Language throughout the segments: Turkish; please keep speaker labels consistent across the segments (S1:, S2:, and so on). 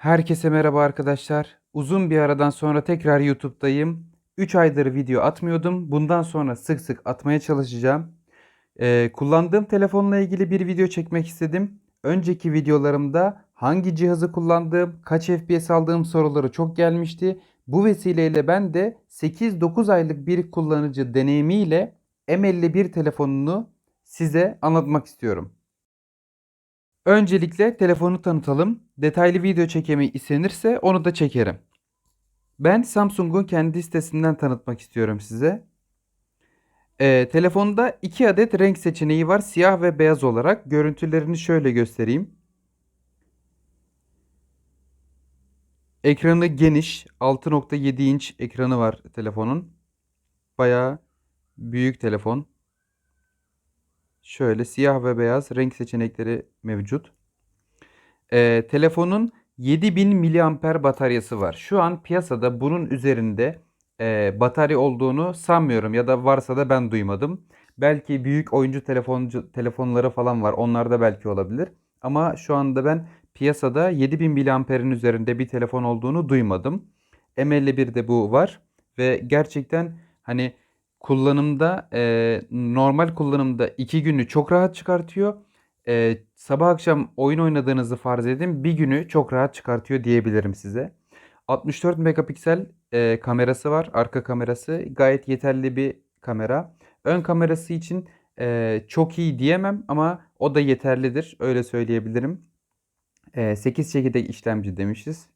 S1: Herkese merhaba arkadaşlar. Uzun bir aradan sonra tekrar YouTube'dayım. 3 aydır video atmıyordum. Bundan sonra sık sık atmaya çalışacağım. Ee, kullandığım telefonla ilgili bir video çekmek istedim. Önceki videolarımda hangi cihazı kullandığım, kaç FPS aldığım soruları çok gelmişti. Bu vesileyle ben de 8-9 aylık bir kullanıcı deneyimiyle M51 telefonunu size anlatmak istiyorum. Öncelikle telefonu tanıtalım. Detaylı video çekimi istenirse onu da çekerim. Ben Samsung'un kendi sitesinden tanıtmak istiyorum size. Ee, telefonda iki adet renk seçeneği var. Siyah ve beyaz olarak. Görüntülerini şöyle göstereyim. Ekranı geniş. 6.7 inç ekranı var telefonun. Bayağı büyük telefon. Şöyle siyah ve beyaz renk seçenekleri mevcut. Ee, telefonun 7000 miliamper bataryası var. Şu an piyasada bunun üzerinde e, batarya olduğunu sanmıyorum ya da varsa da ben duymadım. Belki büyük oyuncu telefoncu telefonları falan var. Onlarda belki olabilir. Ama şu anda ben piyasada 7000 miliamperin üzerinde bir telefon olduğunu duymadım. M51'de bu var ve gerçekten hani kullanımda e, normal kullanımda 2 günü çok rahat çıkartıyor. E, sabah akşam oyun oynadığınızı farz edin bir günü çok rahat çıkartıyor diyebilirim size. 64 megapiksel e, kamerası var. Arka kamerası gayet yeterli bir kamera. Ön kamerası için e, çok iyi diyemem ama o da yeterlidir. Öyle söyleyebilirim. E, 8 çekirdek işlemci demişiz.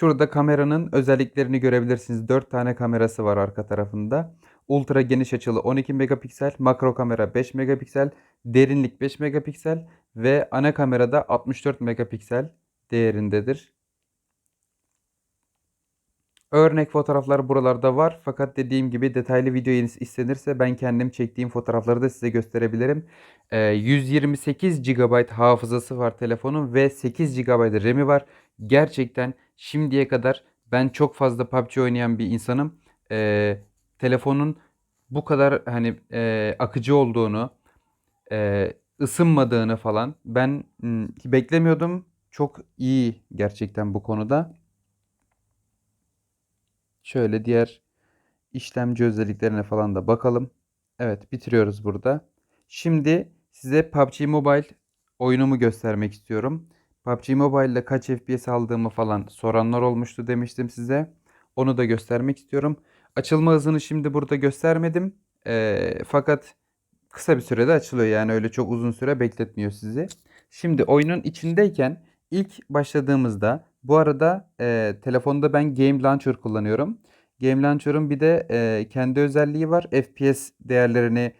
S1: Şurada kameranın özelliklerini görebilirsiniz. 4 tane kamerası var arka tarafında. Ultra geniş açılı 12 megapiksel, makro kamera 5 megapiksel, derinlik 5 megapiksel ve ana kamerada 64 megapiksel değerindedir. Örnek fotoğraflar buralarda var. Fakat dediğim gibi detaylı video istenirse ben kendim çektiğim fotoğrafları da size gösterebilirim. Ee, 128 GB hafızası var telefonun ve 8 GB RAM'i var. Gerçekten şimdiye kadar ben çok fazla PUBG oynayan bir insanım. Ee, telefonun bu kadar hani e, akıcı olduğunu, e, ısınmadığını falan ben m, beklemiyordum. Çok iyi gerçekten bu konuda. Şöyle diğer işlemci özelliklerine falan da bakalım. Evet bitiriyoruz burada. Şimdi size PUBG Mobile oyunumu göstermek istiyorum. PUBG Mobile ile kaç FPS aldığımı falan soranlar olmuştu demiştim size. Onu da göstermek istiyorum. Açılma hızını şimdi burada göstermedim. Ee, fakat kısa bir sürede açılıyor yani öyle çok uzun süre bekletmiyor sizi. Şimdi oyunun içindeyken ilk başladığımızda bu arada e, telefonda ben Game Launcher kullanıyorum. Game Launcher'ın bir de e, kendi özelliği var. FPS değerlerini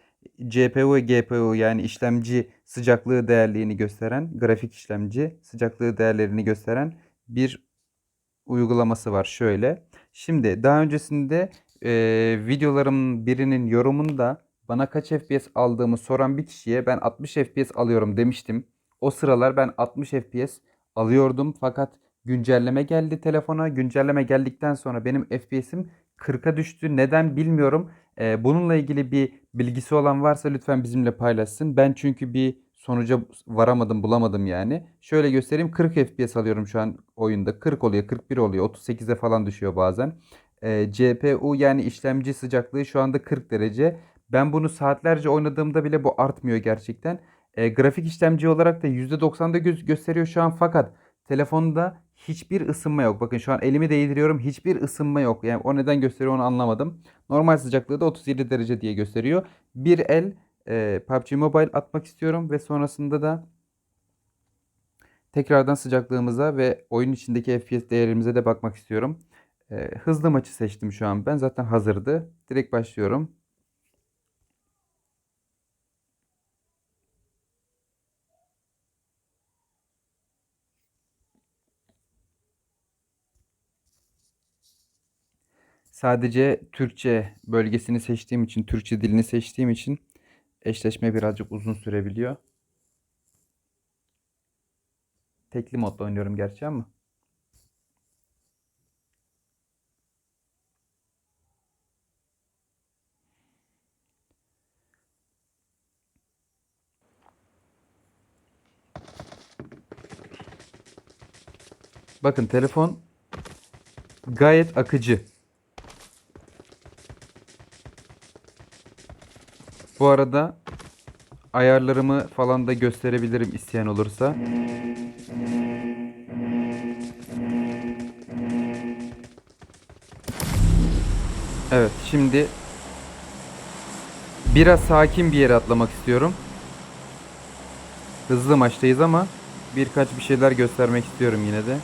S1: CPU ve GPU yani işlemci sıcaklığı değerlerini gösteren, grafik işlemci sıcaklığı değerlerini gösteren bir uygulaması var şöyle. Şimdi daha öncesinde e, videolarımın birinin yorumunda bana kaç FPS aldığımı soran bir kişiye ben 60 FPS alıyorum demiştim. O sıralar ben 60 FPS alıyordum fakat güncelleme geldi telefona. Güncelleme geldikten sonra benim FPS'im 40'a düştü. Neden bilmiyorum. Ee, bununla ilgili bir bilgisi olan varsa lütfen bizimle paylaşsın. Ben çünkü bir sonuca varamadım, bulamadım yani. Şöyle göstereyim. 40 FPS alıyorum şu an oyunda. 40 oluyor, 41 oluyor, 38'e falan düşüyor bazen. Ee, GPU yani işlemci sıcaklığı şu anda 40 derece. Ben bunu saatlerce oynadığımda bile bu artmıyor gerçekten. Ee, grafik işlemci olarak da %90'da gö- gösteriyor şu an fakat telefonda hiçbir ısınma yok. Bakın şu an elimi değdiriyorum. Hiçbir ısınma yok. Yani o neden gösteriyor onu anlamadım. Normal sıcaklığı da 37 derece diye gösteriyor. Bir el e, PUBG Mobile atmak istiyorum ve sonrasında da tekrardan sıcaklığımıza ve oyun içindeki FPS değerimize de bakmak istiyorum. E, hızlı maçı seçtim şu an ben. Zaten hazırdı. Direkt başlıyorum. Sadece Türkçe bölgesini seçtiğim için, Türkçe dilini seçtiğim için eşleşme birazcık uzun sürebiliyor. Tekli modda oynuyorum gerçi ama. Bakın telefon gayet akıcı. Bu arada ayarlarımı falan da gösterebilirim isteyen olursa. Evet şimdi biraz sakin bir yere atlamak istiyorum. Hızlı maçtayız ama birkaç bir şeyler göstermek istiyorum yine de.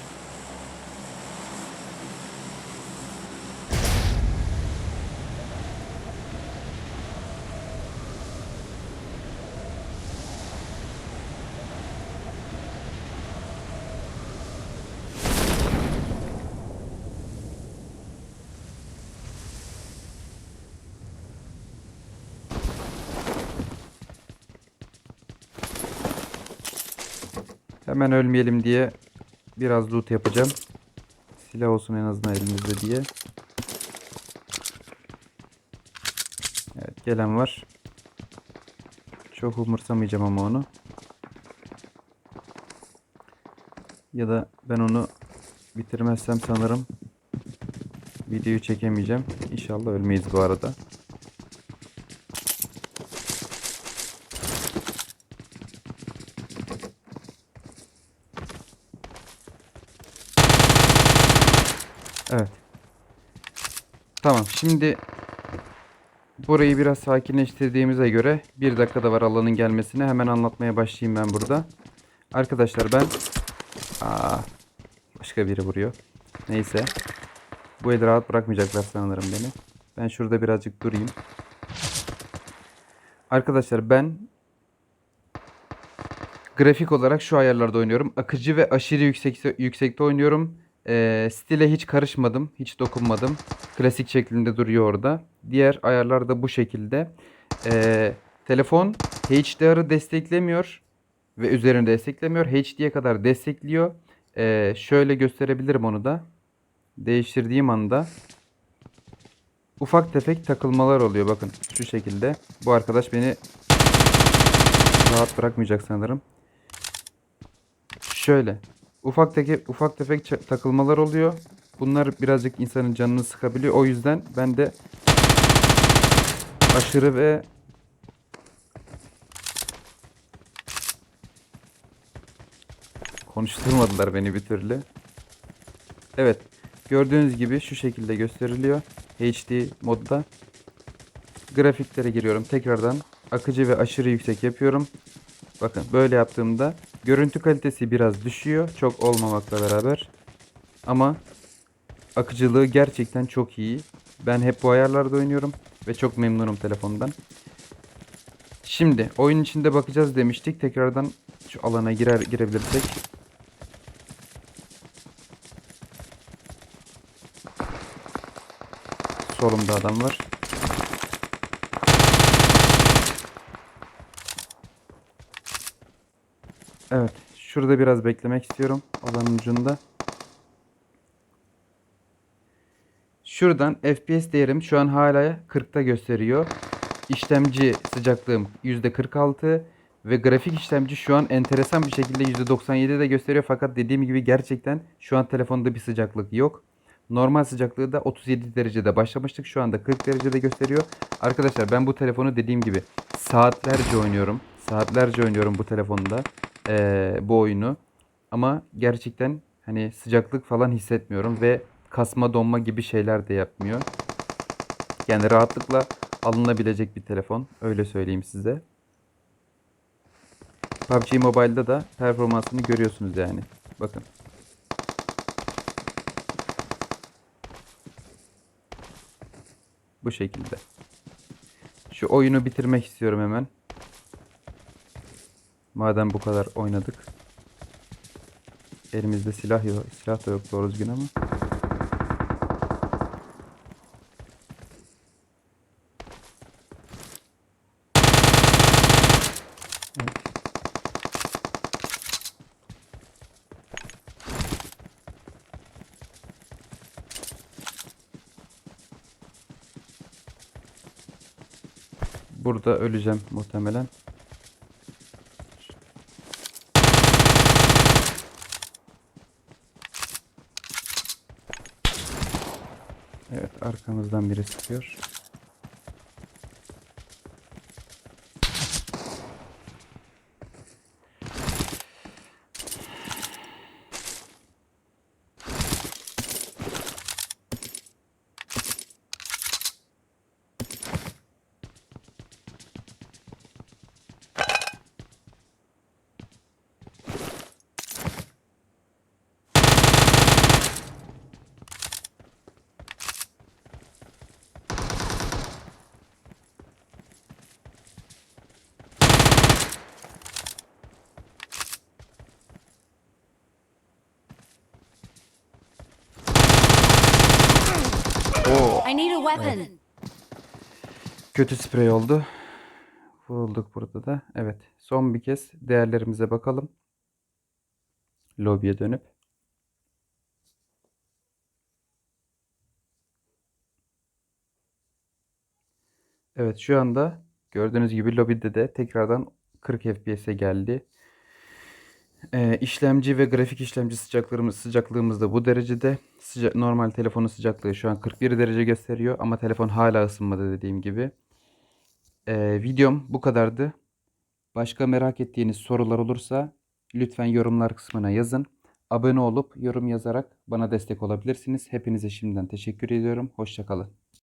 S1: Hemen ölmeyelim diye biraz loot yapacağım. Silah olsun en azından elimizde diye. Evet gelen var. Çok umursamayacağım ama onu. Ya da ben onu bitirmezsem sanırım videoyu çekemeyeceğim. İnşallah ölmeyiz bu arada. Evet. Tamam şimdi burayı biraz sakinleştirdiğimize göre bir dakikada var alanın gelmesine hemen anlatmaya başlayayım ben burada. Arkadaşlar ben Aa, başka biri vuruyor. Neyse. Bu eli rahat bırakmayacaklar sanırım beni. Ben şurada birazcık durayım. Arkadaşlar ben grafik olarak şu ayarlarda oynuyorum. Akıcı ve aşırı yüksek yüksekte oynuyorum. Ee, stile hiç karışmadım. Hiç dokunmadım. Klasik şeklinde duruyor orada. Diğer ayarlar da bu şekilde. Ee, telefon HDR'ı desteklemiyor. Ve üzerinde desteklemiyor. HD'ye kadar destekliyor. Ee, şöyle gösterebilirim onu da. Değiştirdiğim anda ufak tefek takılmalar oluyor. Bakın şu şekilde. Bu arkadaş beni rahat bırakmayacak sanırım. Şöyle. Ufak tefek ufak tefek takılmalar oluyor. Bunlar birazcık insanın canını sıkabiliyor. O yüzden ben de aşırı ve konuşturmadılar beni bir türlü. Evet. Gördüğünüz gibi şu şekilde gösteriliyor. HD modda. Grafiklere giriyorum. Tekrardan akıcı ve aşırı yüksek yapıyorum. Bakın böyle yaptığımda görüntü kalitesi biraz düşüyor. Çok olmamakla beraber. Ama akıcılığı gerçekten çok iyi. Ben hep bu ayarlarda oynuyorum ve çok memnunum telefondan. Şimdi oyun içinde bakacağız demiştik. Tekrardan şu alana girer girebilirsek. Solumda adam var. Evet. Şurada biraz beklemek istiyorum. Alanın ucunda. Şuradan FPS değerim şu an hala 40'ta gösteriyor. İşlemci sıcaklığım %46 ve grafik işlemci şu an enteresan bir şekilde %97'de gösteriyor. Fakat dediğim gibi gerçekten şu an telefonda bir sıcaklık yok. Normal sıcaklığı da 37 derecede başlamıştık. Şu anda 40 derecede gösteriyor. Arkadaşlar ben bu telefonu dediğim gibi saatlerce oynuyorum. Saatlerce oynuyorum bu telefonda eee, bu oyunu. Ama gerçekten hani sıcaklık falan hissetmiyorum ve kasma donma gibi şeyler de yapmıyor. Yani rahatlıkla alınabilecek bir telefon. Öyle söyleyeyim size. PUBG Mobile'da da performansını görüyorsunuz yani. Bakın. Bu şekilde. Şu oyunu bitirmek istiyorum hemen. Madem bu kadar oynadık. Elimizde silah yok. Silah da yok doğru düzgün ama. Burada öleceğim muhtemelen. Arkamızdan biri sıkıyor.
S2: Weapon.
S1: kötü sprey oldu. Vurulduk burada da. Evet. Son bir kez değerlerimize bakalım. Lobiye dönüp. Evet şu anda gördüğünüz gibi lobide de tekrardan 40 FPS'e geldi. Ee, işlemci ve grafik işlemci sıcaklığımız sıcaklığımız da bu derecede. Sıca- normal telefonun sıcaklığı şu an 41 derece gösteriyor ama telefon hala ısınmadı dediğim gibi. Ee, videom bu kadardı. Başka merak ettiğiniz sorular olursa lütfen yorumlar kısmına yazın. Abone olup yorum yazarak bana destek olabilirsiniz. Hepinize şimdiden teşekkür ediyorum. Hoşçakalın.